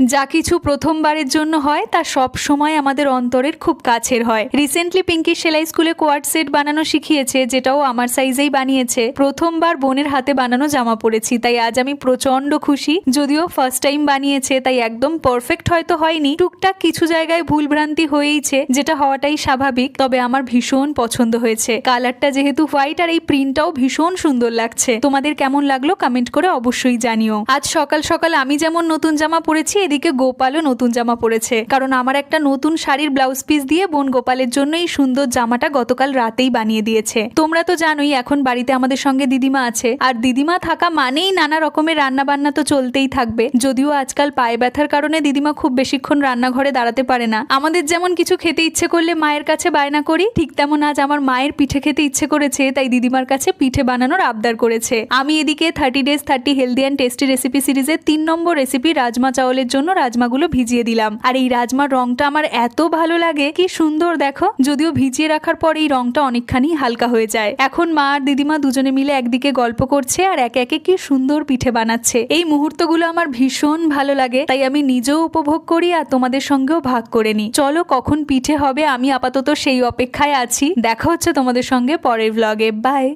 যা কিছু প্রথমবারের জন্য হয়, তা সব সময় আমাদের অন্তরের খুব কাছের হয়। রিসেন্টলি পিঙ্কি সেলাই স্কুলে কোয়ার্ড সেট বানানো শিখিয়েছে, যেটাও আমার সাইজেই বানিয়েছে। প্রথমবার বোনের হাতে বানানো জামা পরেছি, তাই আজ আমি প্রচণ্ড খুশি। যদিও ফার্স্ট টাইম বানিয়েছে, তাই একদম পারফেক্ট হয়তো হয়নি। টুকটাক কিছু জায়গায় ভুল ভ্রান্তি হয়েইছে, যেটা হওয়াটাই স্বাভাবিক, তবে আমার ভীষণ পছন্দ হয়েছে। কালারটা যেহেতু হোয়াইট আর এই প্রিন্টটাও ভীষণ সুন্দর লাগছে। তোমাদের কেমন লাগল কমেন্ট করে অবশ্যই জানিও। আজ সকাল সকাল আমি যেমন নতুন জামা পরেছি এদিকে গোপালও নতুন জামা পরেছে। কারণ আমার একটা নতুন শাড়ির ব্লাউজ পিস দিয়ে বোন গোপালের জন্য এই সুন্দর জামাটা গতকাল রাতেই বানিয়ে দিয়েছে। তোমরা তো জানোই এখন বাড়িতে আমাদের সঙ্গে দিদিমা আছে। আর দিদিমা থাকা মানেই নানা রকমের রান্না বান্না তো চলতেই থাকবে। যদিও আজকাল পায়ে ব্যথার কারণে দিদিমা খুব বেশিক্ষণ রান্নাঘরে দাঁড়াতে পারে না। আমাদের যেমন কিছু খেতে ইচ্ছে করলে মায়ের কাছে বায়না করি, ঠিক তেমন আজ আমার মায়ের পিঠে খেতে ইচ্ছে করেছে, তাই দিদিমার কাছে পিঠে বানানোর আবদার করেছে। আমি এদিকে thirty days thirty healthy and tasty recipe সিরিজের তিন নম্বর রেসিপি রাজমা চাওয়ালের জন্য রাজমাগুলো ভিজিয়ে দিলাম। আর এই রাজমার রংটা আমার এত ভালো লাগে, কি সুন্দর দেখো। যদিও ভিজিয়ে রাখার পর এই রংটা অনেকখানি হালকা হয়ে যায়। এখন মা আর দিদিমা দুজনে মিলে একদিকে গল্প করছে আর একে একে কি সুন্দর পিঠে বানাচ্ছে। এই মুহূর্তগুলো আমার ভীষণ ভালো লাগে, তাই আমি নিজেও উপভোগ করি আর তোমাদের সঙ্গেও ভাগ করে নিই। চলো, কখন পিঠে হবে আমি আপাতত সেই অপেক্ষায় আছি। দেখা হচ্ছে তোমাদের সঙ্গে পরের ভ্লগে বাই